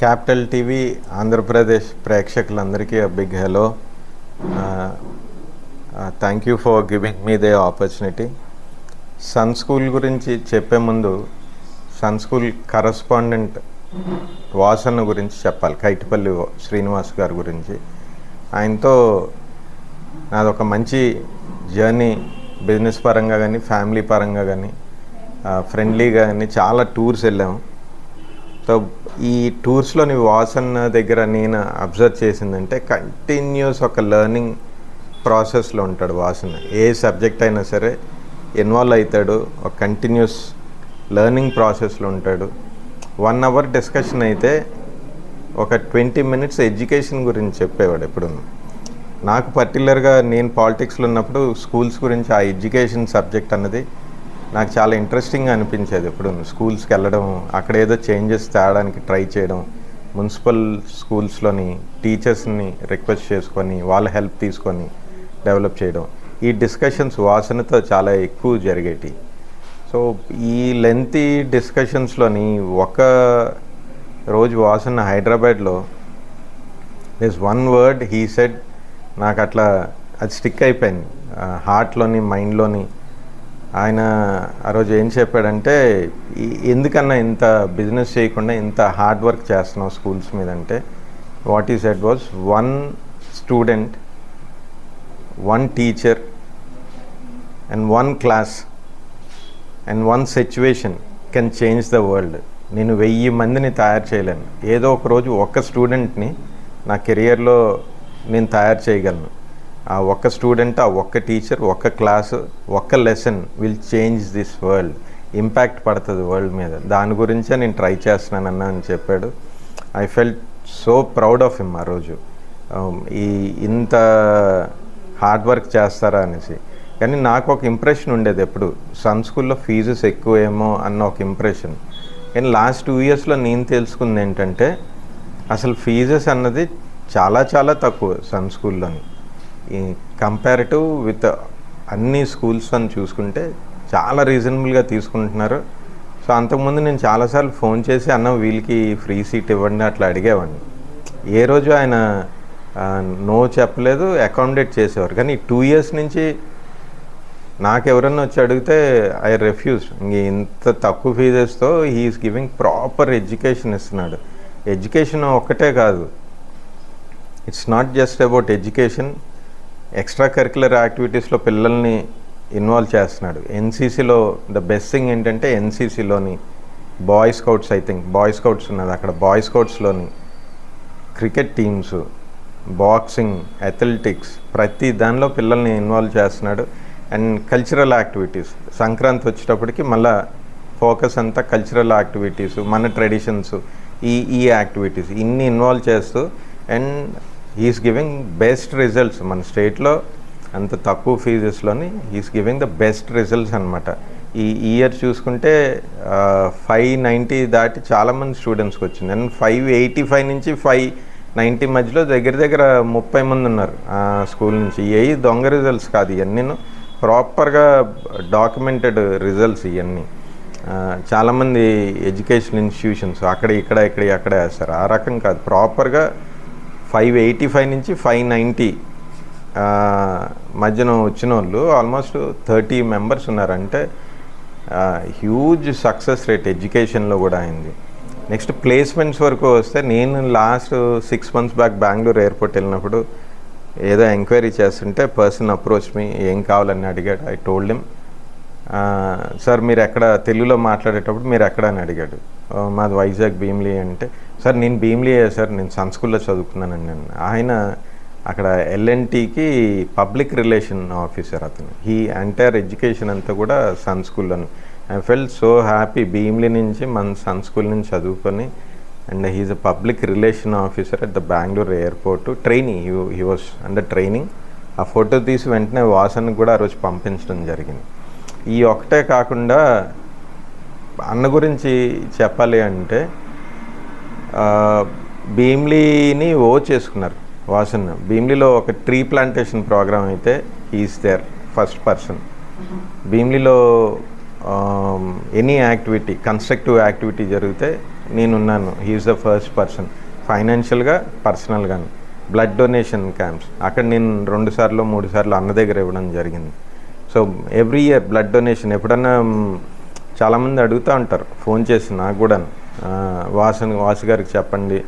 Capital TV Andhra Pradesh ప్రేక్షకులందరికీ big hello thank you for giving me the opportunity Sun School గురించి చెప్పే ముందు sun school correspondent Vasanna గురించి చెప్పాలి. కైటిపల్లి శ్రీనివాస్ గారి గురించి. ఆయనతో నాదొక మంచి జర్నీ బిజినెస్ పరంగా కానీ ఫ్యామిలీ పరంగా కానీ ఫ్రెండ్లీగా కానీ చాలా టూర్స్ వెళ్ళాము సో ఈ టూర్స్లోని వాసన్న దగ్గర నేను అబ్జర్వ్ చేసిందంటే కంటిన్యూస్ ఒక లెర్నింగ్ ప్రాసెస్లో ఉంటాడు వాసన. ఏ సబ్జెక్ట్ అయినా సరే ఇన్వాల్వ్ అవుతాడు ఒక కంటిన్యూస్ లెర్నింగ్ ప్రాసెస్లో ఉంటాడు. వన్ అవర్ డిస్కషన్ అయితే ఒక ట్వంటీ మినిట్స్ ఎడ్యుకేషన్ గురించి చెప్పేవాడు ఎప్పుడు నాకు పర్టికులర్గా నేను పాలిటిక్స్లో ఉన్నప్పుడు స్కూల్స్ గురించి ఆ ఎడ్యుకేషన్ సబ్జెక్ట్ అన్నది నాకు చాలా ఇంట్రెస్టింగ్ అనిపించేది ఎప్పుడు. స్కూల్స్కి వెళ్ళడం అక్కడ ఏదో చేంజెస్ తేడానికి ట్రై చేయడం మున్సిపల్ స్కూల్స్లోని టీచర్స్ని రిక్వెస్ట్ చేసుకొని వాళ్ళ హెల్ప్ తీసుకొని డెవలప్ చేయడం. ఈ డిస్కషన్స్ వాసనతో చాలా ఎక్కువ జరిగేటి సో ఈ లెంతీ డిస్కషన్స్లోని ఒక రోజు వాసన హైదరాబాద్లో this one word he said నాకు అట్లా అది స్టిక్ అయిపోయింది. హార్ట్లోని మైండ్లోని ఆయన ఆ రోజు ఏం చెప్పాడంటే ఎందుకన్నా ఇంత బిజినెస్ చేయకుండా ఇంత హార్డ్ వర్క్ చేస్తున్నావు స్కూల్స్ మీద? అంటే what is it was one student one teacher and one class and one situation can change the world. నేను వెయ్యి మందిని తయారు చేయలేను. ఏదో ఒక రోజు ఒక్క స్టూడెంట్ని నా కెరియర్లో నేను తయారు చేయగలను. ఆ ఒక్క స్టూడెంట్ ఆ ఒక్క టీచర్ ఒక్క క్లాసు ఒక్క lesson will change this world impact పడుతుంది వరల్డ్ మీద. దాని గురించే నేను ట్రై చేస్తున్నానన్న అని చెప్పాడు. I felt so proud of him ఆ రోజు. Um, ఈ ఇంత హార్డ్ వర్క్ చేస్తారా అనేసి. కానీ నాకు ఒక ఇంప్రెషన్ ఉండేది ఎప్పుడు. సన్ స్కూల్లో ఫీజెస్ ఎక్కువేమో అన్న ఒక ఇంప్రెషన్ కానీ లాస్ట్ టూ ఇయర్స్లో నేను తెలుసుకుంది ఏంటంటే అసలు ఫీజెస్ అన్నది చాలా చాలా తక్కువ సన్ స్కూల్లోని ఈ కంపారిటివ్ విత్ అన్ని స్కూల్స్ అని చూసుకుంటే చాలా రీజనబుల్గా తీసుకుంటున్నారు. సో అంతకుముందు నేను చాలాసార్లు ఫోన్ చేసి అన్న వీళ్ళకి ఫ్రీ సీట్ ఇవ్వండి అట్లా అడిగేవాడిని. ఏ రోజు ఆయన నో చెప్పలేదు అకామిడేట్ చేసేవారు. కానీ టూ ఇయర్స్ నుంచి నాకు ఎవరన్నా వచ్చి అడిగితే ఐ రెఫ్యూజ్ ఇంక ఇంత తక్కువ ఫీజెస్తో he is giving proper education ఇస్తున్నాడు. ఎడ్యుకేషన్ ఒక్కటే కాదు. It's not just about education extra curricular యాక్టివిటీస్లో పిల్లల్ని ఇన్వాల్వ్ చేస్తున్నాడు. ఎన్సీసీలో ద బెస్ట్ థింగ్ ఏంటంటే ఎన్సీసీలోని boy scouts I think boy scouts ఉన్నది. అక్కడ బాయ్ స్కౌట్స్లోని క్రికెట్ టీమ్స్ బాక్సింగ్ అథ్లెటిక్స్ ప్రతి దానిలో పిల్లల్ని ఇన్వాల్వ్ చేస్తున్నాడు. అండ్ కల్చరల్ యాక్టివిటీస్ సంక్రాంతి వచ్చేటప్పటికి మళ్ళా ఫోకస్ అంతా కల్చరల్ యాక్టివిటీస్ మన ట్రెడిషన్స్ ఈ ఈ యాక్టివిటీస్ ఇన్ని ఇన్వాల్వ్ చేస్తూ and is giving best results మన స్టేట్లో అంత తక్కువ ఫీజెస్లోని is giving the best results అనమాట ఈ ఇయర్ చూసుకుంటే ఫైవ్ నైంటీ దాటి చాలామంది స్టూడెంట్స్కి వచ్చింది. అండ్ ఫైవ్ ఎయిటీ ఫైవ్ నుంచి ఫైవ్ నైంటీ మధ్యలో దగ్గర దగ్గర ముప్పై మంది ఉన్నారు స్కూల్ నుంచి. ఏ దొంగ రిజల్ట్స్ కాదు ఇవన్నీ ప్రాపర్గా డాక్యుమెంటెడ్ రిజల్ట్స్ ఇవన్నీ చాలామంది ఎడ్యుకేషన్ ఇన్స్టిట్యూషన్స్ అక్కడ ఇక్కడ ఇక్కడ అక్కడ వేస్తారు. ఆ రకం కాదు. ప్రాపర్గా ఫైవ్ ఎయిటీ ఫైవ్ నుంచి ఫైవ్ నైంటీ మధ్యన వచ్చిన వాళ్ళు ఆల్మోస్ట్ థర్టీ మెంబర్స్ ఉన్నారంటే హ్యూజ్ సక్సెస్ రేట్ ఎడ్యుకేషన్లో కూడా అయింది. నెక్స్ట్ ప్లేస్మెంట్స్ వరకు వస్తే నేను last six months back Bengaluru airport వెళ్ళినప్పుడు ఏదో ఎంక్వైరీ చేస్తుంటే పర్సన్ అప్రోచ్ మీ ఏం కావాలని అడిగాడు. ఐ టోల్డ్ హిమ్ సార్ మీరు ఎక్కడ తెలుగులో మాట్లాడేటప్పుడు మీరు ఎక్కడ? అని అడిగాడు. మాది వైజాగ్ భీమ్లీ అంటే సార్ నేను భీమ్లీ సార్ నేను సన్ స్కూల్లో చదువుకున్నానండి నేను. ఆయన అక్కడ ఎల్ఎన్టీకి పబ్లిక్ రిలేషన్ ఆఫీసర్ అతను. ఈ ఎంటైర్ ఎడ్యుకేషన్ అంతా కూడా సన్ స్కూల్లోని. I fell so happy Bheemili నుంచి మన సన్ స్కూల్ నుంచి చదువుకొని and he is a public relation officer at the Bengaluru airport. Training he was under training. ఆ ఫోటో తీసి వెంటనే వాసన్కి కూడా ఆ రోజు పంపించడం జరిగింది. ఈ ఒకటే కాకుండా అన్న గురించి చెప్పాలి అంటే భీమ్లీని ఓ చేసుకున్నారు వాసన్. భీమ్లీలో ఒక ట్రీ ప్లాంటేషన్ ప్రోగ్రామ్ అయితే ఈజ్ దేర్ ఫస్ట్ పర్సన్. భీమ్లీలో ఎనీ యాక్టివిటీ కన్స్ట్రక్టివ్ యాక్టివిటీ జరిగితే నేనున్నాను. He is the first person. ఫైనాన్షియల్గా పర్సనల్గాను. Blood donation camps. అక్కడ నేను రెండు సార్లు మూడు సార్లు అన్న దగ్గర ఇవ్వడం జరిగింది. So every year blood donation. ఎప్పుడన్నా చాలామంది అడుగుతూ ఉంటారు ఫోన్ చేసి నాకు కూడా వాసన్ వాసు గారికి చెప్పండి.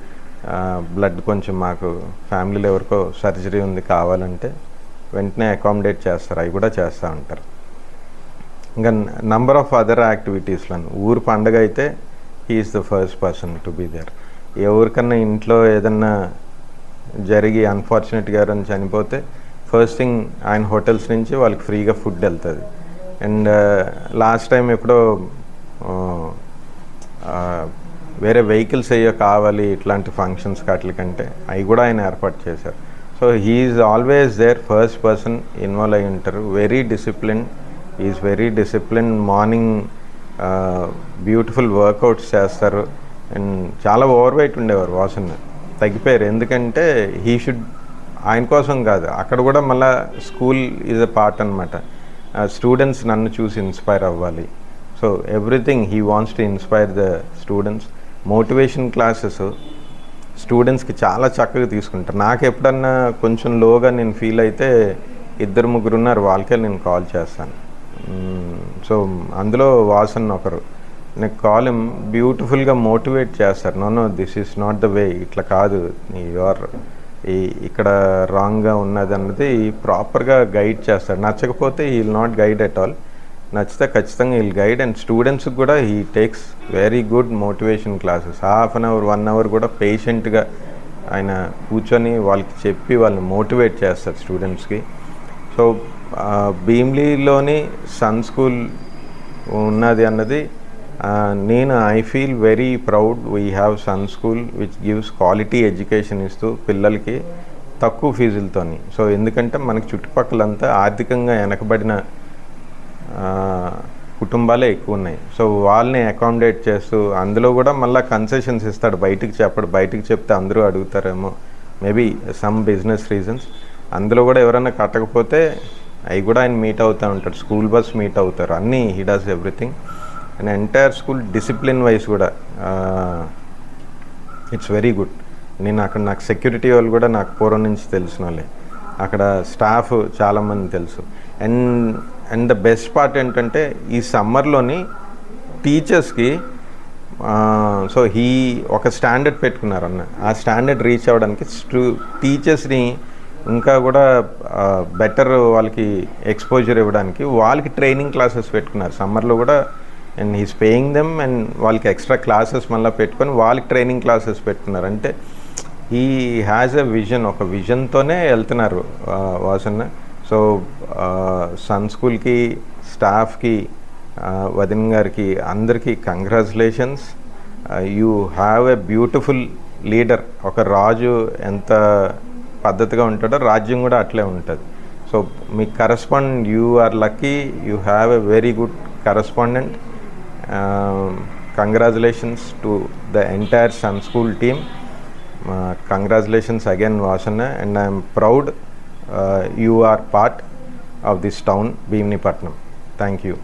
బ్లడ్ కొంచెం మాకు ఫ్యామిలీలో ఎవరికో సర్జరీ ఉంది కావాలంటే వెంటనే అకామిడేట్ చేస్తారు అవి కూడా చేస్తూ ఉంటారు. ఇంకా నంబర్ ఆఫ్ అదర్ యాక్టివిటీస్లో ఊరు పండగ అయితే he is the first person to be there. ఎవరికన్నా ఇంట్లో ఏదన్నా జరిగి అన్ఫార్చునేట్గా ఎవరైనా చనిపోతే ఫస్ట్ థింగ్ ఆయన హోటల్స్ నుంచి వాళ్ళకి ఫ్రీగా ఫుడ్ వెళ్తుంది. అండ్ uh, లాస్ట్ టైం ఎప్పుడో uh, uh, వేరే వెహికల్స్ అయ్యో కావాలి ఇట్లాంటి ఫంక్షన్స్ కంటే అవి కూడా ఆయన ఏర్పాటు చేశారు. So he is always there first person involve అయి ఉంటారు. Very discipline is very discipline morning beautiful workouts చేస్తారు. అండ్ చాలా ఓవర్ వెయిట్ ఉండేవారు వాసన్ తగ్గిపోయారు. ఎందుకంటే హీ షుడ్ ఆయన కోసం కాదు అక్కడ కూడా మళ్ళీ స్కూల్ ఈజ్ అ పార్ట్ అనమాట స్టూడెంట్స్ నన్ను చూసి ఇన్స్పైర్ అవ్వాలి. So everything he wants to inspire the students motivation classes స్టూడెంట్స్కి చాలా చక్కగా తీసుకుంటారు. నాకు ఎప్పుడన్నా కొంచెం లోగా నేను ఫీల్ అయితే ఇద్దరు ముగ్గురు ఉన్నారు వాళ్ళకే నేను కాల్ చేస్తాను. Hmm. సో అందులో వాసన్ ఒకరు. నేను కాల్ బ్యూటిఫుల్గా మోటివేట్ చేస్తారు. No no this is not the way ఇట్లా కాదు. యువర్ ఈ ఇక్కడ రాంగ్గా ఉన్నది అన్నది ప్రాపర్గా గైడ్ చేస్తాడు. నచ్చకపోతే he will not guide at all నచ్చితే ఖచ్చితంగా ఈ గైడ్ అండ్ స్టూడెంట్స్కి కూడా he takes very good motivation classes half an hour one hour కూడా పేషెంట్గా ఆయన కూర్చొని వాళ్ళకి చెప్పి వాళ్ళని మోటివేట్ చేస్తారు స్టూడెంట్స్కి సో భీమ్లీలోని సన్ స్కూల్ ఉన్నది అన్నది నేను I feel very proud we have Sun School which gives quality education ఇస్తూ పిల్లలకి తక్కువ ఫీజులతోని. సో ఎందుకంటే మనకి చుట్టుపక్కలంతా ఆర్థికంగా వెనకబడిన కుటుంబాలే ఎక్కువ ఉన్నాయి సో వాళ్ళని అకామిడేట్ చేస్తూ అందులో కూడా మళ్ళీ కన్సెషన్స్ ఇస్తాడు. బయటికి చెప్పడు. బయటికి చెప్తే అందరూ అడుగుతారేమో. మేబీ సమ్ బిజినెస్ రీజన్స్ అందులో కూడా ఎవరైనా కట్టకపోతే అవి కూడా ఆయన మీట్ అవుతూ ఉంటాడు స్కూల్ బస్ మీట్ అవుతారు. అన్నీ he does everything and entire school discipline wise కూడా ఇట్స్ వెరీ గుడ్ నేను అక్కడ నాకు సెక్యూరిటీ వాళ్ళు కూడా నాకు పూర్వం నుంచి తెలిసిన వాళ్ళే. అక్కడ స్టాఫ్ చాలామంది తెలుసు. And and the best part ఏంటంటే ఈ సమ్మర్లోని టీచర్స్కి సో హీ ఒక స్టాండర్డ్ పెట్టుకున్నారు అన్న. ఆ స్టాండర్డ్ రీచ్ అవ్వడానికి స్టూ టీచర్స్ని ఇంకా కూడా బెటర్ వాళ్ళకి ఎక్స్పోజర్ ఇవ్వడానికి వాళ్ళకి ట్రైనింగ్ క్లాసెస్ పెట్టుకున్నారు. సమ్మర్లో కూడా and he's paying them and వాళ్ళకి ఎక్స్ట్రా క్లాసెస్ మళ్ళీ పెట్టుకొని వాళ్ళకి ట్రైనింగ్ క్లాసెస్ పెట్టుకున్నారు. అంటే ఈ హ్యాజ్ ఎ విజన్ ఒక విజన్తోనే వెళ్తున్నారు వాసన్న. సో సన్ స్కూల్కి స్టాఫ్కి వదిన్ గారికి అందరికీ congratulations you have a beautiful leader ఒక రాజు ఎంత పద్ధతిగా ఉంటాడో రాజ్యం కూడా అట్లే ఉంటుంది. So me correspondent you are lucky you have a very good correspondent Um, congratulations to the entire Sun School team. Uh, congratulations again, Vasana, and I am proud uh, you are part of this town, Bhimnipatnam. Thank you.